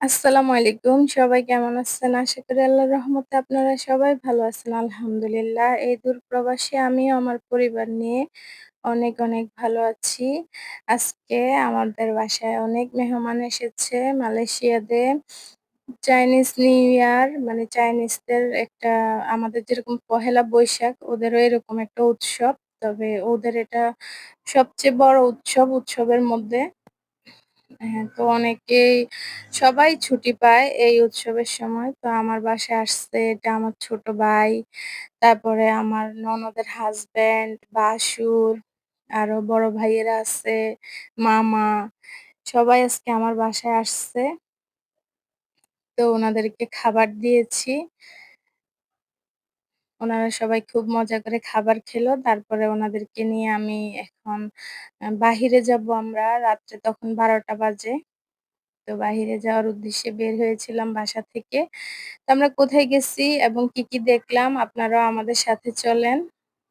আসসালামু আলাইকুম। সবাই কেমন আছেন? আশা করি আল্লাহর রহমতে আপনারা সবাই ভালো আছেন আলহামদুলিল্লাহ। এই দূরপ্রবাসে আমিও আমার পরিবার নিয়ে অনেক, অনেক ভালো আছি। আজকে আমাদের বাসায় অনেক মেহমান এসেছে মালয়েশিয়াতে। চাইনিজ নিউ ইয়ার মানে চাইনিজদের একটা আমাদের যেরকম পহেলা বৈশাখ ওদেরও এরকম একটা উৎসব। তবে ওদের এটা সবচেয়ে বড় উৎসব, উৎসবের মধ্যে। হ্যাঁ, তো অনেকেই সবাই ছুটি পায় এই উৎসবের সময়। তো আমার বাসায় আসছে এটা আমার ছোট ভাই, তারপরে আমার ননদের হাসব্যান্ড, ভাসুর, আরও বড় ভাইয়েরা আছে, মামা সবাই আজকে আমার বাসায় আসছে। তো ওনাদেরকে খাবার দিয়েছি। ওনারা সবাই খুব মজা করে খাবার খেলো। তারপরে ওনাদেরকে নিয়ে আমি এখন বাহিরে যাব আমরা। রাত্রে তখন ১২টা বাজে। তো বাহিরে যাওয়ার উদ্দেশ্যে বের হয়েছিলাম বাসা থেকে। তো আমরা কোথায় গেছি এবং কি, কি দেখলাম আপনারাও আমাদের সাথে চলেন।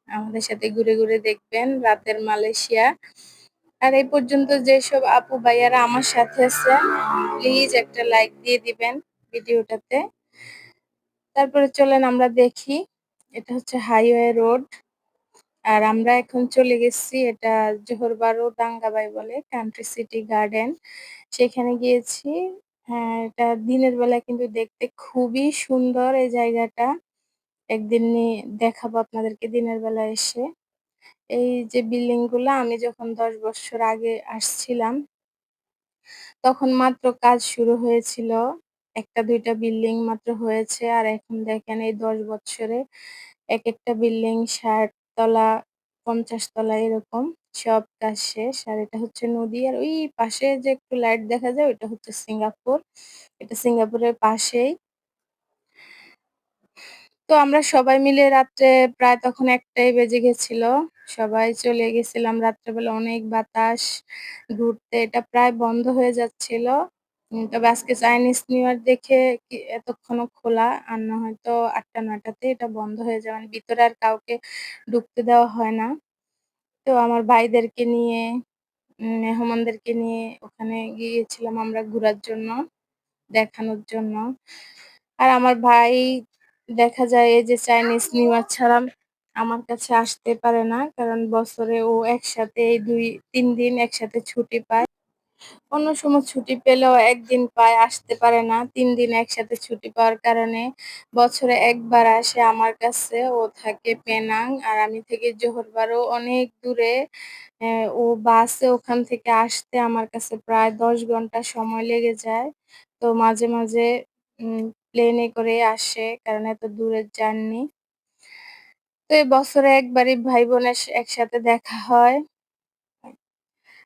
আমাদের সাথে ঘুরে, ঘুরে দেখবেন রাতের মালয়েশিয়া। আর এই পর্যন্ত যেসব আপু ভাইয়ারা আমার সাথে আছেন, প্লিজ একটা লাইক দিয়ে দিবেন ভিডিওটাতে। তারপরে চলেন আমরা দেখি। এটা হচ্ছে হাইওয়ে রোড। আর আমরা এখন চলে গেছি এটা জোহর বারু দাঙ্গাবাই বলে কান্ট্রি সিটি গার্ডেন। সেখানে গিয়েছি। হ্যাঁ, এটা দিনের বেলায় কিন্তু দেখতে খুবই সুন্দর এই জায়গাটা। একদিন দেখাবো আপনাদেরকে দিনের বেলায় এসে। এই যে বিল্ডিংগুলা আমি যখন ১০ বৎসর আগে আসছিলাম তখন মাত্র কাজ শুরু হয়েছিল। ১ টা ২ টা বিল্ডিং মাত্র হয়েছে। আর এখন দেখেন এই ১০ বৎসরে একেকটা বিল্ডিং ৬০ তলা, ৫০ তলা এরকম সব কাজ শেষ। আর এটা হচ্ছে নদী। আর ওই পাশে যে একটু লাইট দেখা যায় ওইটা হচ্ছে সিঙ্গাপুর। এটা সিঙ্গাপুরের পাশেই। তো আমরা সবাই মিলে রাত্রে প্রায় তখন একটাই বেজে গেছিল। সবাই চলে গেছিলাম রাত্রেবেলা অনেক বাতাস ঘুরতে। এটা প্রায় বন্ধ হয়ে যাচ্ছিল। তবে আজকে চাইনিজ নিউ ইয়ার দেখে কি এতক্ষণও খোলা। আর না হয়তো ৮টা ৯ টাতে এটা বন্ধ হয়ে যায়। মানে ভিতরে আর কাউকে ঢুকতে দেওয়া হয় না। তো আমার ভাইদেরকে নিয়ে, মেহমানদেরকে নিয়ে ওখানে গিয়েছিলাম আমরা ঘুরার জন্য, দেখানোর জন্য। আর আমার ভাই দেখা যায় এই যে চাইনিজ নিউ ইয়ার ছাড়া আমার কাছে আসতে পারে না। কারণ বছরে ও একসাথে এই ২-৩ দিন একসাথে ছুটি পায়। অন্য সময় ছুটি পেলেও ১ দিন পায়, আসতে পারে না। তিন দিন একসাথে ছুটি পাওয়ার কারণে বছরে একবার আসে আমার কাছে। ও থাকে পেনাং আর আমি থেকে জোহর বারু অনেক দূরে। অ্যা ও বাসে ওখান থেকে আসতে আমার কাছে প্রায় ১০ ঘণ্টা সময় লেগে যায়। তো মাঝে, মাঝে উম প্লেনে করে আসে কারণ এত দূরের জার্নি। তো এই বছরে একবারই ভাই-বোনের একসাথে দেখা হয়।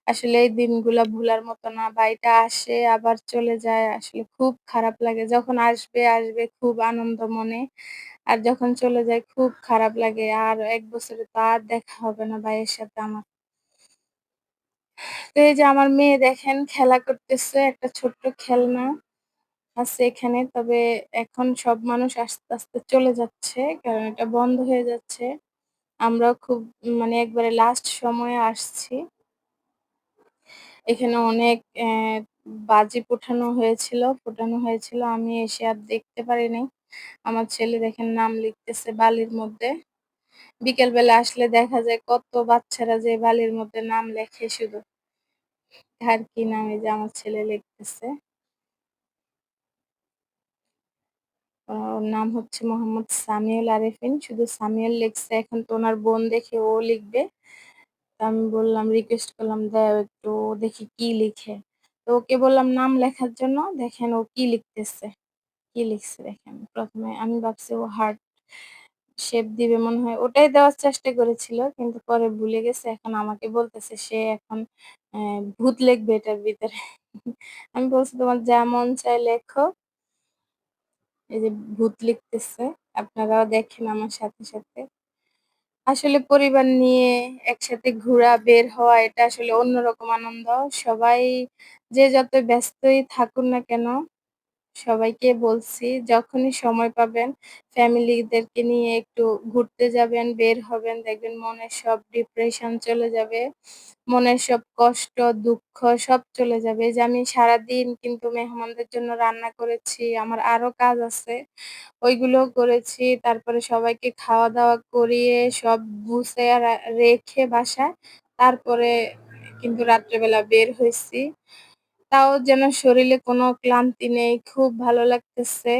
আসলে এই দিনগুলা ভুলার মতো না। ভাইটা আসে আবার চলে যায়। আসলে খুব খারাপ লাগে। যখন আসবে, আসবে খুব আনন্দ মনে। আর যখন চলে যায় খুব খারাপ লাগে। আর এক বছরে তো আর দেখা হবে না ভাইয়ের সাথে আমার। তো এই যে আমার মেয়ে দেখেন খেলা করতেছে একটা ছোট্ট খেলনা আছে এখানে। তবে এখন সব মানুষ আস্তে, আস্তে চলে যাচ্ছে। কারণ এটা বন্ধ হয়ে যাচ্ছে। আমরাও খুব মানে একবারে লাস্ট সময়ে আসছি। এখানে অনেক অ্যা বাজি পোঠানো হয়েছিল, ফোটানো হয়েছিল। আমি এসে আর দেখতে পারিনি আমার ছেলে দেখেন নাম লিখতেছে বালির মধ্যে। বিকেলবেলা আসলে দেখা যায় কত বাচ্চারা যে বালির মধ্যে নাম লেখে শুধু। আর কি নামে যে আমার ছেলে লিখতেছে। ওর নাম হচ্ছে মোহাম্মদ সামিউল আরেফিন। শুধু সামিউল লিখছে। এখন তো ওনার বোন দেখে ও লিখবে। আমি বললাম রিকোয়েস্ট করলাম, "দাও একটু দেখি কি লিখে।" তো ওকে বললাম নাম লেখার জন্য। দেখেন ও কি লিখতেছে। কি লিখছে দেখেন। প্রথমে আমি ভাবছি ও হার্ট শেপ দিবে মনে হয়। ওটাই দেওয়ার চেষ্টা করেছিল। কিন্তু পরে ভুলে গেছে। এখন আমাকে বলতেছে সে এখন ভূত লিখবে এটার ভিতরে। আমি বলছি, "তোমার যা মন চায় লেখো।" এই যে ভূত লিখতেছে। আপনারাও দেখেন আমার সাথে, সাথে। আসলে পরিবার নিয়ে একসাথে ঘোরা, বের হওয়া এটা আসলে অন্যরকম আনন্দ। সবাই যে যত ব্যস্তই থাকুন না কেন, সবাইকে বলছি যখনই সময় পাবেন ফ্যামিলিদেরকে নিয়ে একটু ঘুরতে যাবেন, বের হবেন। দেখবেন মনের সব ডিপ্রেশন চলে যাবে। মনের সব কষ্ট, দুঃখ সব চলে যাবে। যে আমি সারাদিন কিন্তু মেহমানদের জন্য রান্না করেছি। আমার আরও কাজ আছে। ওইগুলোও করেছি। তারপরে সবাইকে খাওয়া-দাওয়া করিয়ে সব রা রেখে বাসায় তারপরে কিন্তু রাত্রেবেলা বের হইছি। তাও যেন শরীরে কোনো ক্লান্তি নেই। খুব ভালো লাগতেছে।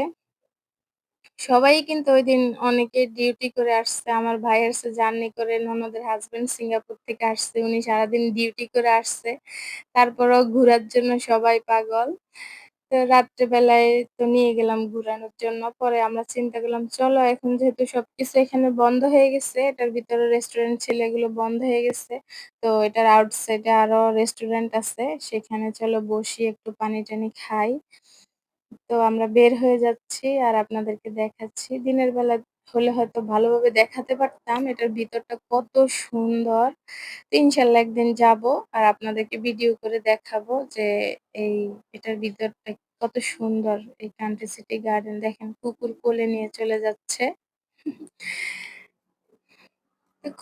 সবাই কিন্তু ওই দিন অনেকে ডিউটি করে আসছে। আমার ভাই আসছে জার্নি করে, ননদের হাজবেন্ড সিঙ্গাপুর থেকে আসছে। উনি সারাদিন ডিউটি করে আসছে। তারপরও ঘুরার জন্য সবাই পাগল। তো রাত্রেবেলায় তো নিয়ে গেলাম ঘুরানোর জন্য। পরে আমরা চিন্তা করলাম চলো এখন যেহেতু সবকিছু এখানে বন্ধ হয়ে গেছে, এটার ভিতরে রেস্টুরেন্ট ছিল এগুলো বন্ধ হয়ে গেছে। তো এটার আউটসাইড আরও রেস্টুরেন্ট আছে। সেখানে চলো বসি একটু পানি-টানি খাই। তো আমরা বের হয়ে যাচ্ছি আর আপনাদেরকে দেখাচ্ছি। দিনের বেলা হলে হয়তো ভালোভাবে দেখাতে পারতাম। এটার ভিতরটা কত সুন্দর। তো ইনশাআল্লাহ একদিন যাব আর আপনাদেরকে ভিডিও করে দেখাবো যে এই এটার ভিতরটা কত সুন্দর। এই কান্ট্রি সিটি গার্ডেন দেখেন কুকুর কোলে নিয়ে চলে যাচ্ছে।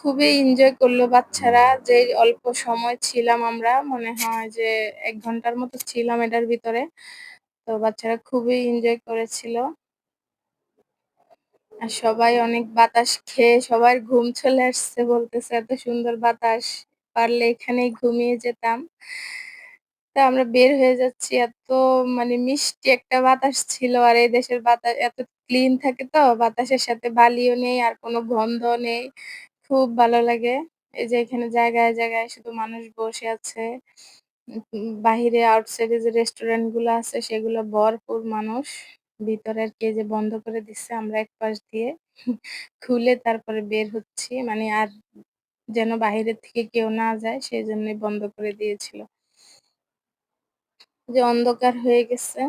খুবই এনজয় করল বাচ্চারা যে অল্প সময় ছিলাম আমরা, মনে হয় যে এক ঘণ্টার মতো ছিলাম এটার ভিতরে। তো বাচ্চারা খুবই এনজয় করেছিল। আর সবাই অনেক বাতাস খেয়ে সবার ঘুম চলে আসছে বলতেছে, "এত সুন্দর বাতাস, পারলে এখানেই ঘুমিয়ে যেতাম।" তা আমরা বের হয়ে যাচ্ছি। এত মানে মিষ্টি একটা বাতাস ছিল। আর এই দেশের বাতাস এত ক্লিন থাকে তো বাতাসের সাথে বালিও নেই আর কোনো গন্ধ নেই। খুব ভালো লাগে। এই যে এখানে জায়গায়, জায়গায় শুধু মানুষ বসে আছে। বাহিরে আউটসাইড এ যে রেস্টুরেন্টগুলো আছে সেগুলো ভরপুর মানুষ। ভিতরে আরকি এই যে বন্ধ করে দিচ্ছে আমরা এক পাশ দিয়ে খুলে তারপরে বের হচ্ছি। মানে আর যেন বাহিরের থেকে কেউ না যায় সেজন্যই বন্ধ করে দিয়েছিল। যে অন্ধকার হয়ে গেছে।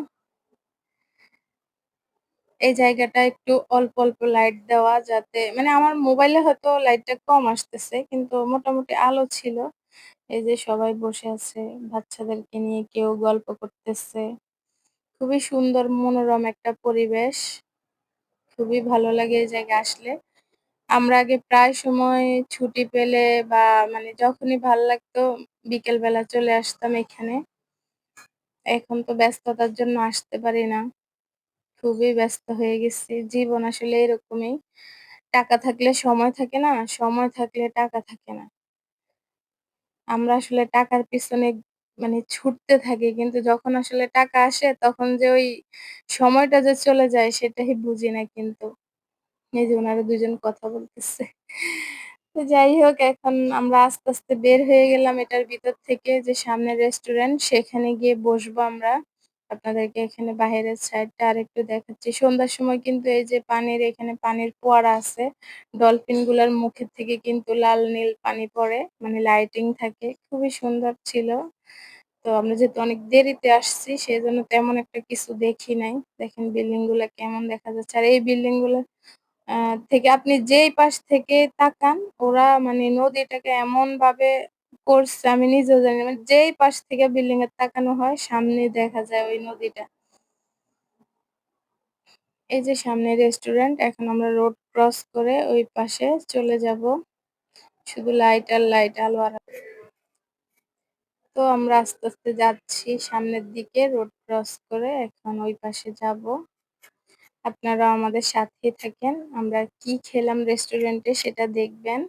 এই জায়গাটা একটু অল্প, অল্প লাইট দেওয়া যাতে মানে আমার মোবাইলে হয়তো লাইটটা কম আসতেছে কিন্তু মোটামুটি আলো ছিল। এই যে সবাই বসে আছে বাচ্চাদেরকে নিয়ে কেউ গল্প করতেছে। খুবই সুন্দর মনোরম একটা পরিবেশ। খুবই ভালো লাগে এই জায়গায় আসলে। আমরা আগে প্রায় সময় ছুটি পেলে বা মানে যখনই ভালো লাগতো বিকেল বেলা চলে আসতাম এখানে। এখন তো ব্যস্ততার জন্য আসতে পারি না। খুবই ব্যস্ত হয়ে গেছি। জীবন আসলে এরকমই। টাকা থাকলে সময় থাকে না, সময় থাকলে টাকা থাকে না। আমরা আসলে টাকার পিছনে মানে ছুটতে থাকি। কিন্তু যখন আসলে টাকা আসে তখন যে ওই সময়টা যে চলে যায় সেটাই বুঝি না কিন্তু। এই যে উনারা ২ জন কথা বলতেছে। তো যাই হোক এখন আমরা আস্তে, আস্তে বের হয়ে গেলাম এটার ভিতর থেকে যে সামনে রেস্টুরেন্ট সেখানে গিয়ে বসবো আমরা। আপনাদেরকে এখানে বাহিরের সাইডটা আরেকটু দেখাচ্ছি। সন্ধ্যার সময় কিন্তু এই যে পানির এখানে পানির ফোয়ারা আছে। ডলফিনগুলার মুখের থেকে কিন্তু লাল নীল পানি পড়ে। মানে লাইটিং থাকে। খুবই সুন্দর ছিল। তো আমরা যেহেতু অনেক দেরিতে আসছি সেজন্য তেমন একটা কিছু দেখি নাই। দেখেন বিল্ডিংগুলা কেমন দেখা যাচ্ছে। আর এই বিল্ডিংগুলা থেকে আপনি যেই পাশ থেকে তাকান ওরা মানে নদীটাকে এমন ভাবে করছে আমি নিজেও জানি মানে যেই পাশ থেকে বিল্ডিং এর তাকানো হয় সামনে দেখা যায় ওই নদীটা। এই যে সামনে রেস্টুরেন্ট। এখন আমরা রোড ক্রস করে ওই পাশে চলে যাব শুধু লাইট আর লাইট, আলো আর। তো আমরা আস্তে, আস্তে যাচ্ছি সামনের দিকে রোড ক্রস করে এখন ওই পাশে যাব আপনারাও আমাদের সাথে থাকেন। আমরা কি খেলাম রেস্টুরেন্টে সেটা দেখবেন।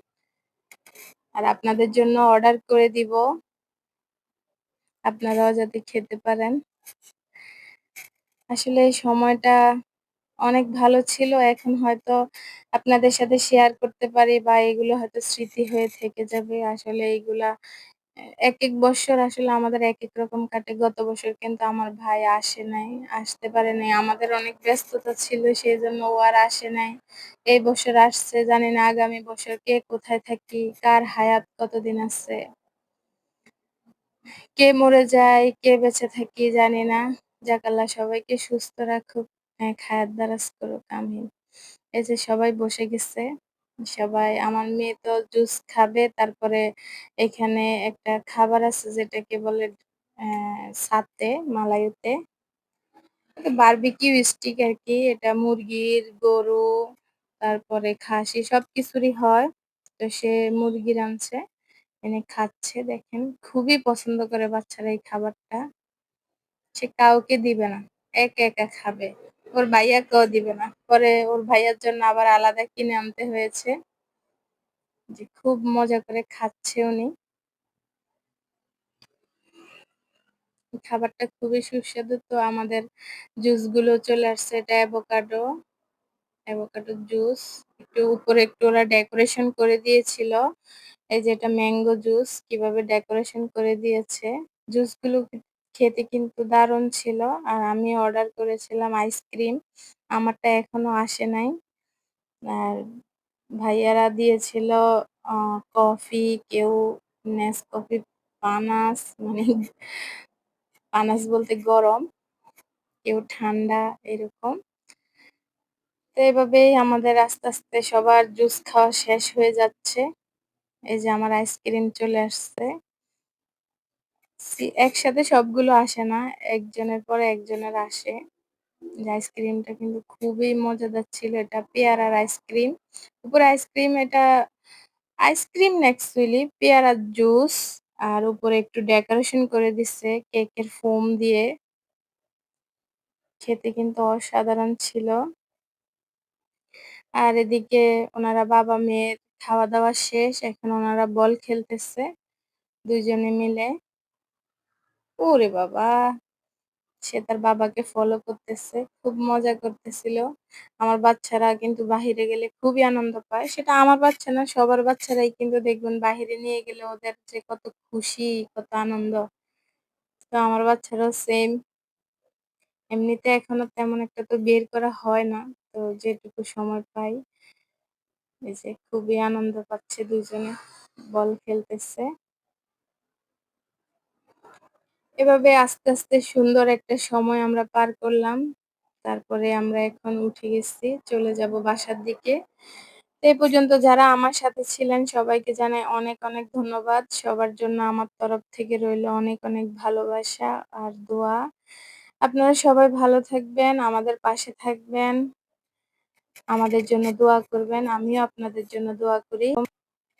আর আপনাদের জন্য অর্ডার করে দিবো। আপনারাও যাতে খেতে পারেন। আসলে এই সময়টা অনেক ভালো ছিল। এখন হয়তো আপনাদের সাথে শেয়ার করতে পারি বা এগুলো হয়তো স্মৃতি হয়ে থেকে যাবে। আসলে এইগুলা এ এক বৎসর আসলে আমাদের এক এক রকম কাটে। গত বছর কিন্তু আমার ভাই আসে নাই, আসতে পারে নাই। আমাদের অনেক ব্যস্ততা ছিল সেজন্য ও আর আসে নাই। এই বছর আসছে জানি না আগামী বছর কে কোথায় থাকি, কার হায়াত কতদিন আছে। কে মরে যায়, কে বেঁচে থাকি জানি না। যাক আল্লাহ সবাইকে সুস্থ রাখুক, নেক হায়াত দারাজ করুক। আমিন। এই যে সবাই বসে গেছে। সবাই আমার মেয়ে তো জুস খাবে। তারপরে এখানে একটা খাবার আছে যেটাকে বলে সাতে মালাইতে। বারবিকিউ স্টিক আরকি। এটা মুরগির, গরু, তারপরে খাসি সবকিছুরই হয়। তো সে মুরগির আনছে, এনে খাচ্ছে দেখেন। খুবই পছন্দ করে বাচ্চারা এই খাবারটা। সে কাউকে দিবে না। একা, একা খাবে। ওর ভাইয়াকেও দিবে না। পরে ওর ভাইয়ার জন্য আবার আলাদা কিনে আনতে হয়েছে। যে খুব মজা করে খাচ্ছে উনি। খাবারটা খুবই সুস্বাদু। তো আমাদের জুসগুলো চলে আসছে। এটা অ্যাভোকাডো, অ্যাভোকাডোর জুস। একটু উপরে একটু ওরা ডেকোরেশন করে দিয়েছিল। এই যে এটা ম্যাংগো জুস কীভাবে ডেকোরেশন করে দিয়েছে। জুসগুলো কি খেতে কিন্তু দারুণ ছিল। আর আমি অর্ডার করেছিলাম আইসক্রিম। আমারটা এখনও আসে নাই। আর ভাইয়ারা দিয়েছিল আ কফি, কেউ নেসকফি পানাস মানে পানাস বলতে গরম, কেউ ঠান্ডা এরকম। তো এভাবেই আমাদের আস্তে, আস্তে সবার জুস খাওয়া শেষ হয়ে যাচ্ছে। এই যে আমার আইসক্রিম চলে আসছে। একসাথে সবগুলো আসে না। একজনের পরে একজনের আসে। আইসক্রিমটা কিন্তু খুবই মজাদার ছিল। এটা পেয়ারার আইসক্রিম। উপরে আইসক্রিম, এটা আইসক্রিম না অ্যাকচুয়ালি পেয়ারার জুস। আর উপরে একটু ডেকোরেশন করে দিছে, কেকের ফোম দিয়ে। খেতে কিন্তু অসাধারণ ছিল। আর এদিকে ওনারা বাবা-মেয়ের খাওয়া-দাওয়া শেষ। এখন ওনারা বল খেলতেছে ২ জনে মিলে। ওরে বাবা! সে তার বাবাকে ফলো করতেছে। খুব মজা করতেছিল। আমার বাচ্চারা কিন্তু বাহিরে গেলে খুবই আনন্দ পায়। সেটা আমার বাচ্চা না সবার বাচ্চারাই কিন্তু দেখবেন বাহিরে নিয়ে গেলে ওদের যে কত খুশি, কত আনন্দ। তো আমার বাচ্চারাও সেম। এমনিতে এখনও তেমন একটা তো বের করা হয় না। তো যেটুকু সময় পাই এই যে খুবই আনন্দ পাচ্ছে দুজনে। বল খেলতেছে। এভাবে আস্তে, আস্তে সুন্দর একটা সময় আমরা পার করলাম। তারপরে আমরা এখন উঠে গেছি। চলে যাব বাসার দিকে। তো এ পর্যন্ত যারা আমার সাথে ছিলেন সবাইকে জানাই অনেক, অনেক ধন্যবাদ। সবার জন্য আমার তরফ থেকে রইল অনেক, অনেক ভালোবাসা আর দোয়া। আপনারা সবাই ভালো থাকবেন, আমাদের পাশে থাকবেন। আমাদের জন্য দোয়া করবেন। আমিও আপনাদের জন্য দোয়া করি।